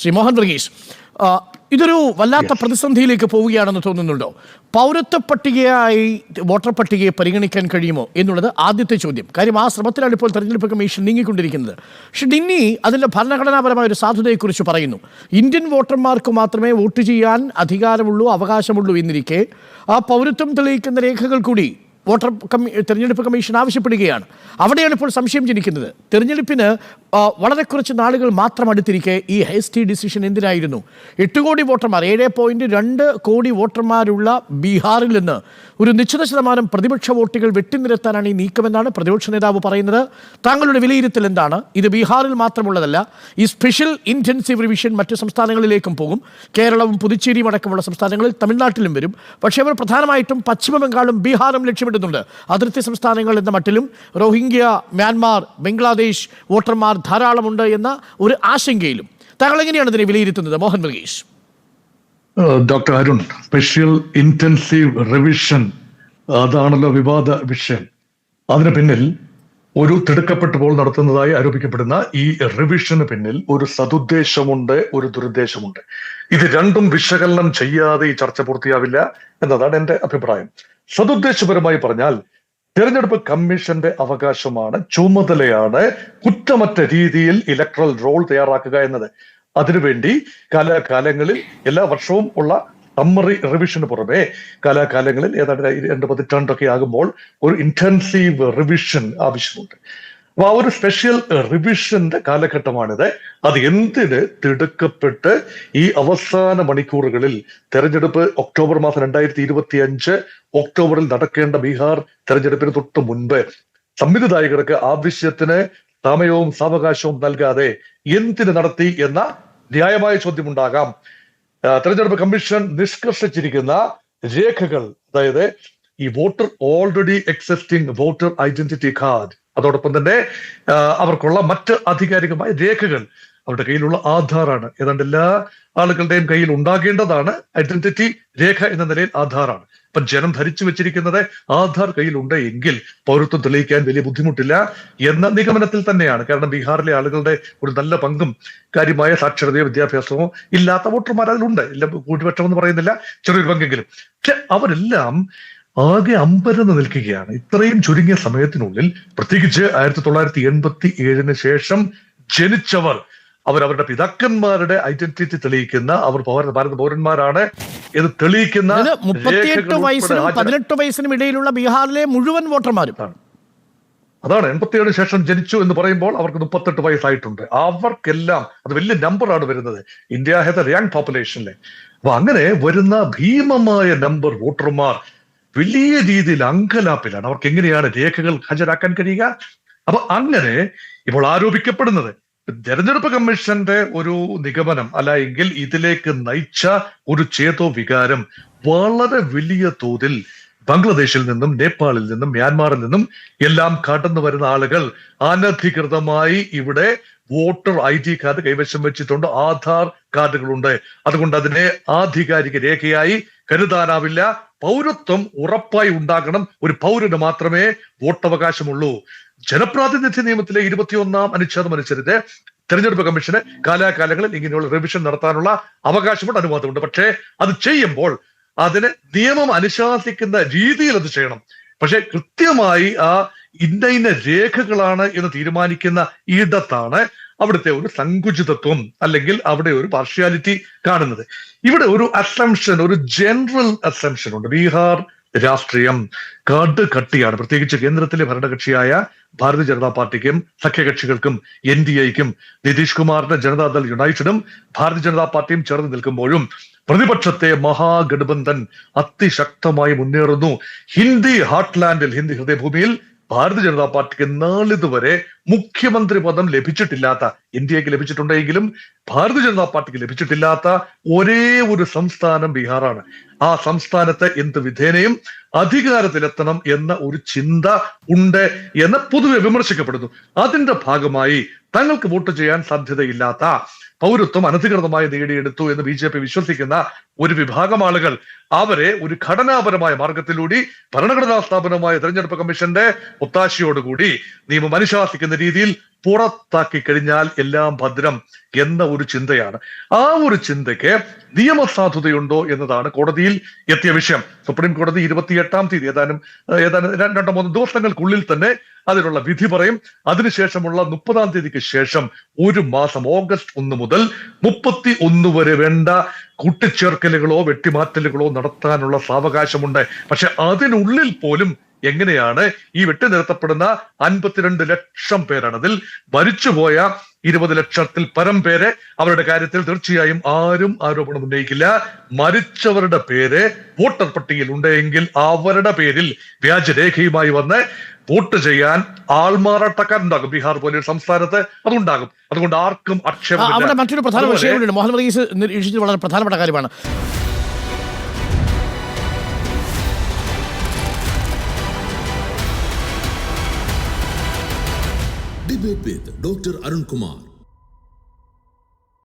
ശ്രീ മോഹൻ വർഗീസ് ഇതൊരു വല്ലാത്ത പ്രതിസന്ധിയിലേക്ക് പോവുകയാണെന്ന് തോന്നുന്നുണ്ടോ? പൗരത്വ പട്ടികയായി വോട്ടർ പട്ടികയെ പരിഗണിക്കാൻ കഴിയുമോ എന്നുള്ളത് ആദ്യത്തെ ചോദ്യം. കാര്യം ആ ശ്രമത്തിലാണ് ഇപ്പോൾ തെരഞ്ഞെടുപ്പ് കമ്മീഷൻ നീങ്ങിക്കൊണ്ടിരിക്കുന്നത്. പക്ഷെ ഡിന്നി അതിന്റെ ഭരണഘടനാപരമായ ഒരു സാധ്യതയെക്കുറിച്ച് പറയുന്നു. ഇന്ത്യൻ വോട്ടർമാർക്ക് മാത്രമേ വോട്ട് ചെയ്യാൻ അധികാരമുള്ളൂ അവകാശമുള്ളൂ എന്നിരിക്കെ ആ പൗരത്വം തെളിയിക്കുന്ന രേഖകൾ കൂടി വോട്ടർ കമ്മി തിരഞ്ഞെടുപ്പ് കമ്മീഷൻ ആവശ്യപ്പെടുകയാണ്. അവിടെയാണ് ഇപ്പോൾ സംശയം ജനിക്കുന്നത്. തെരഞ്ഞെടുപ്പിന് വളരെ കുറച്ച് നാളുകൾ മാത്രം അടുത്തിരിക്കെ ഈ ഹേസ്റ്റി ഡിസിഷൻ എന്തിനായിരുന്നു? എട്ട് കോടി വോട്ടർമാർ ഏഴ് പോയിന്റ് രണ്ട് കോടി വോട്ടർമാരുള്ള ബീഹാറിൽ നിന്ന് ഒരു നിശ്ചിത ശതമാനം പ്രതിപക്ഷ വോട്ടുകൾ വെട്ടിനിരത്താനാണ് ഈ നീക്കമെന്നാണ് പ്രതിപക്ഷ നേതാവ് പറയുന്നത്. താങ്കളുടെ വിലയിരുത്തൽ എന്താണ്? ഇത് ബീഹാറിൽ മാത്രമുള്ളതല്ല ഈ സ്പെഷ്യൽ ഇന്റൻസീവ് റിവിഷൻ മറ്റ് സംസ്ഥാനങ്ങളിലേക്കും പോകും. കേരളവും പുതുച്ചേരിയും അടക്കമുള്ള സംസ്ഥാനങ്ങളിൽ തമിഴ്നാട്ടിലും വരും. പക്ഷേ അവർ പ്രധാനമായിട്ടും പശ്ചിമബംഗാളും ബീഹാറും ബീഹാറും ലക്ഷ്യമിടുന്നുണ്ട് അതിർത്തി സംസ്ഥാനങ്ങൾ എന്ന മട്ടിലും റോഹിംഗ്യ മ്യാൻമാർ ബംഗ്ലാദേശ് വോട്ടർമാർ ധാരാളമുണ്ട് എന്ന ഒരു ആശങ്കയിലും. താങ്കൾ എങ്ങനെയാണ് ഇതിനെ വിലയിരുത്തുന്നത്? Mohan Varghese. Doctor Arun special intensive revision അതാണല്ലോ വിവാദ വിഷയം. അതിന് പിന്നിൽ ഒരു തിടുക്കപ്പെട്ടുപോൾ നടത്തുന്നതായി ആരോപിക്കപ്പെടുന്ന ഈ റിവിഷന് പിന്നിൽ ഒരു സതുദ്ദേശമുണ്ട് ഒരു ദുരുദ്ദേശമുണ്ട്. ഇത് രണ്ടും വിശകലനം ചെയ്യാതെ ഈ ചർച്ച പൂർത്തിയാവില്ല എന്നതാണ് എന്റെ അഭിപ്രായം. സതുദ്ദേശപരമായി പറഞ്ഞാൽ തിരഞ്ഞെടുപ്പ് കമ്മീഷന്റെ അവകാശമാണ് ചുമതലയാണ് കുറ്റമറ്റ രീതിയിൽ ഇലക്ട്രൽ റോൾ തയ്യാറാക്കുക എന്നത്. അതിനുവേണ്ടി കാലാകാലങ്ങളിൽ എല്ലാ വർഷവും ഉള്ള സമ്മറി റിവിഷന് പുറമെ കാലാകാലങ്ങളിൽ ഏതാണ്ട് രണ്ട് പതിറ്റാണ്ടൊക്കെ ആകുമ്പോൾ ഒരു ഇന്റൻസീവ് റിവിഷൻ ആവശ്യമുണ്ട്. അപ്പൊ ആ ഒരു സ്പെഷ്യൽ റിവിഷന്റെ കാലഘട്ടമാണിത്. അത് എന്തിന് തിടുക്കപ്പെട്ട് ഈ അവസാന മണിക്കൂറുകളിൽ തെരഞ്ഞെടുപ്പ് ഒക്ടോബർ മാസം രണ്ടായിരത്തി ഇരുപത്തി അഞ്ച് ഒക്ടോബറിൽ നടക്കേണ്ട ബീഹാർ തെരഞ്ഞെടുപ്പിന് തൊട്ട് മുൻപ് സംവിധായകർക്ക് ആവശ്യത്തിന് സമയവും സാവകാശവും നൽകാതെ എന്തിന് നടത്തി എന്ന ന്യായമായ ചോദ്യമുണ്ടാകാം. തെരഞ്ഞെടുപ്പ് കമ്മീഷൻ നിഷ്കർഷിച്ചിരിക്കുന്ന രേഖകൾ അതായത് ഈ voter already existing voter identity card അതോടൊപ്പം തന്നെ അവർക്കുള്ള മറ്റ് ആധികാരികമായ രേഖകൾ. അവരുടെ കയ്യിലുള്ള ആധാറാണ്. ഏതാണ്ട് എല്ലാ ആളുകളുടെയും കയ്യിൽ ഉണ്ടാകേണ്ടതാണ് ഐഡന്റിറ്റി രേഖ എന്ന നിലയിൽ ആധാറാണ്. ഇപ്പൊ ജനം ധരിച്ചു വെച്ചിരിക്കുന്നത് ആധാർ കയ്യിലുണ്ട് എങ്കിൽ പൗരത്വം തെളിയിക്കാൻ വലിയ ബുദ്ധിമുട്ടില്ല എന്ന നിഗമനത്തിൽ തന്നെയാണ്. കാരണം ബീഹാറിലെ ആളുകളുടെ ഒരു നല്ല പങ്കും കാര്യമായ സാക്ഷരതയോ വിദ്യാഭ്യാസമോ ഇല്ലാത്ത വോട്ടർമാർ അതിലുണ്ട്. ഇല്ല ഭൂരിപക്ഷം എന്ന് പറയുന്നില്ല. ചെറിയൊരു പങ്കെങ്കിലും. പക്ഷെ അവരെല്ലാം ആകെ അമ്പരന്ന് നിൽക്കുകയാണ്. ഇത്രയും ചുരുങ്ങിയ സമയത്തിനുള്ളിൽ പ്രത്യേകിച്ച് ആയിരത്തി തൊള്ളായിരത്തി എൺപത്തി ഏഴിന് ശേഷം ജനിച്ചവർ അവർ അവരുടെ പിതാക്കന്മാരുടെ ഐഡന്റിറ്റി തെളിയിക്കുന്ന അവർ ഭാരത പൗരന്മാരാണ് എന്ന് തെളിയിക്കുന്ന മുപ്പത്തിയെട്ട് വയസ്സിനും പതിനെട്ട് വയസ്സിനും ഇടയിലുള്ള ബീഹാറിലെ മുഴുവൻ വോട്ടർമാരും. അതാണ്. എൺപത്തിയേഴ് ശേഷം ജനിച്ചു എന്ന് പറയുമ്പോൾ അവർക്ക് മുപ്പത്തെട്ട് വയസ്സായിട്ടുണ്ട്. അവർക്കെല്ലാം അത് വലിയ നമ്പറാണ് വരുന്നത്. ഇന്ത്യ ഹാസ് എ യങ് പോപ്പുലേഷനിലെ അപ്പൊ അങ്ങനെ വരുന്ന ഭീമമായ നമ്പർ വോട്ടർമാർ വലിയ രീതിയിൽ അങ്കലാപ്പിലാണ്. അവർക്ക് എങ്ങനെയാണ് രേഖകൾ ഹാജരാക്കാൻ കഴിയുക? അപ്പൊ അങ്ങനെ ഇപ്പോൾ ആരോപിക്കപ്പെടുന്നത് തെരഞ്ഞെടുപ്പ് കമ്മീഷന്റെ ഒരു നിഗമനം അല്ല എങ്കിൽ ഇതിലേക്ക് നയിച്ച ഒരു ചേതോ വികാരം വളരെ വലിയ തോതിൽ ബംഗ്ലാദേശിൽ നിന്നും നേപ്പാളിൽ നിന്നും മ്യാൻമാറിൽ നിന്നും എല്ലാം കടന്നു വരുന്ന ആളുകൾ അനധികൃതമായി ഇവിടെ വോട്ടർ ഐ ഡി കാർഡ് കൈവശം വെച്ചിട്ടുണ്ട് ആധാർ കാർഡുകളുണ്ട്. അതുകൊണ്ട് അതിനെ ആധികാരിക രേഖയായി കരുതാനാവില്ല. പൗരത്വം ഉറപ്പായി ഉണ്ടാകണം. ഒരു പൗരന് മാത്രമേ വോട്ടവകാശമുള്ളൂ. ജനപ്രാതിനിധ്യ നിയമത്തിലെ ഇരുപത്തിയൊന്നാം അനുച്ഛേദം അനുസരിച്ച് തെരഞ്ഞെടുപ്പ് കമ്മീഷന് കാലാകാലങ്ങളിൽ ഇങ്ങനെയുള്ള റിവിഷൻ നടത്താനുള്ള അവകാശമുണ്ട് അനുവാദമുണ്ട്. പക്ഷേ അത് ചെയ്യുമ്പോൾ അതിന് നിയമം അനുശാസിക്കുന്ന രീതിയിൽ അത് ചെയ്യണം. പക്ഷെ കൃത്യമായി ആ ഇന്ന ഇന്ന രേഖകളാണ് എന്ന് തീരുമാനിക്കുന്ന ഇടത്താണ് അവിടുത്തെ ഒരു സങ്കുചിതത്വം അല്ലെങ്കിൽ അവിടെ ഒരു പാർഷ്യാലിറ്റി കാണുന്നത്. ഇവിടെ ഒരു അസംഷൻ ഒരു ജനറൽ അസംഷൻ ഉണ്ട്. ബീഹാർ രാഷ്ട്രീയം കട് കട്ടിയാണ് പ്രത്യേകിച്ച് കേന്ദ്രത്തിലെ ഭരണകക്ഷിയായ ഭാരതീയ ജനതാ പാർട്ടിക്കും സഖ്യകക്ഷികൾക്കും എൻ ഡി എക്കും നിതീഷ് കുമാറിന്റെ ജനതാദൾ യുണൈറ്റഡും ഭാരതീയ ജനതാ പാർട്ടിയും ചേർന്ന് നിൽക്കുമ്പോഴും പ്രതിപക്ഷത്തെ മഹാഗഠബന്ധൻ അതിശക്തമായി മുന്നേറുന്നു. ഹിന്ദി ഹാർട്ട്ലാൻഡിൽ ഹിന്ദി ഹൃദയഭൂമിയിൽ ഭാരതീയ ജനതാ പാർട്ടിക്ക് നാളിതുവരെ മുഖ്യമന്ത്രി പദം ലഭിച്ചിട്ടില്ലാത്ത ഇന്ത്യയ്ക്ക് ലഭിച്ചിട്ടുണ്ടെങ്കിലും ഭാരതീയ ജനതാ പാർട്ടിക്ക് ലഭിച്ചിട്ടില്ലാത്ത ഒരേ ഒരു സംസ്ഥാനം ബീഹാറാണ്. ആ സംസ്ഥാനത്തെ എന്ത് വിധേനയും അധികാരത്തിലെത്തണം എന്ന ഒരു ചിന്ത ഉണ്ട് എന്ന് പൊതുവെ വിമർശിക്കപ്പെടുന്നു. അതിന്റെ ഭാഗമായി തങ്ങൾക്ക് വോട്ട് ചെയ്യാൻ സാധ്യതയില്ലാത്ത പൗരത്വം അനധികൃതമായി നേടിയെടുത്തു എന്ന് ബി ജെ പി വിശ്വസിക്കുന്ന ഒരു വിഭാഗം ആളുകൾ അവരെ ഒരു ഘടനാപരമായ മാർഗത്തിലൂടെ ഭരണഘടനാ സ്ഥാപനമായ തെരഞ്ഞെടുപ്പ് കമ്മീഷന്റെ ഒത്താശയോടുകൂടി നിയമം അനുശാസിക്കുന്ന രീതിയിൽ പുറത്താക്കി കഴിഞ്ഞാൽ എല്ലാം ഭദ്രം എന്ന ഒരു ചിന്തയാണ്. ആ ഒരു ചിന്തയ്ക്ക് നിയമസാധുതയുണ്ടോ എന്നതാണ് കോടതിയിൽ എത്തിയ വിഷയം. സുപ്രീം കോടതി ഇരുപത്തിയെട്ടാം തീയതി ഏതാനും ഏതാനും രണ്ടോ മൂന്ന് ദിവസങ്ങൾക്കുള്ളിൽ തന്നെ അതിനുള്ള വിധി പറയും. അതിനുശേഷമുള്ള മുപ്പതാം തീയതിക്ക് ശേഷം ഒരു മാസം ഓഗസ്റ്റ് ഒന്ന് മുതൽ മുപ്പത്തി ഒന്ന് വരെ വേണ്ട കൂട്ടിച്ചേർക്കലുകളോ വെട്ടിമാറ്റലുകളോ നടത്താനുള്ള സാവകാശമുണ്ട്. പക്ഷെ അതിനുള്ളിൽ പോലും എങ്ങനെയാണ് ഈ വെട്ടി നിർത്തപ്പെടുന്ന അൻപത്തിരണ്ട് ലക്ഷം പേരാണ്. അതിൽ മരിച്ചുപോയ ഇരുപത് ലക്ഷത്തിൽ പരം പേരെ അവരുടെ കാര്യത്തിൽ തീർച്ചയായും ആരും ആരോപണം ഉന്നയിക്കില്ല. മരിച്ചവരുടെ പേര് വോട്ടർ പട്ടികയിൽ ഉണ്ടെങ്കിൽ അവരുടെ പേരിൽ വ്യാജരേഖയുമായി വന്ന് വോട്ട് ചെയ്യാൻ ആൾമാറാട്ടക്കാരുണ്ടാകും. ബീഹാർ പോലെ ഒരു സംസ്ഥാനത്ത് അതുണ്ടാകും. അതുകൊണ്ട് ആർക്കും ആ, ആക്ഷേപമില്ല. അവിടെ മറ്റൊരു പ്രധാന അതുപോലെ വിഷയം കൂടിയുണ്ട് മുഹമ്മദ് നിരീക്ഷിച്ചത് വളരെ പ്രധാനപ്പെട്ട കാര്യമാണ്. யூரோப்பித் டாக்டர் அருண்குமார்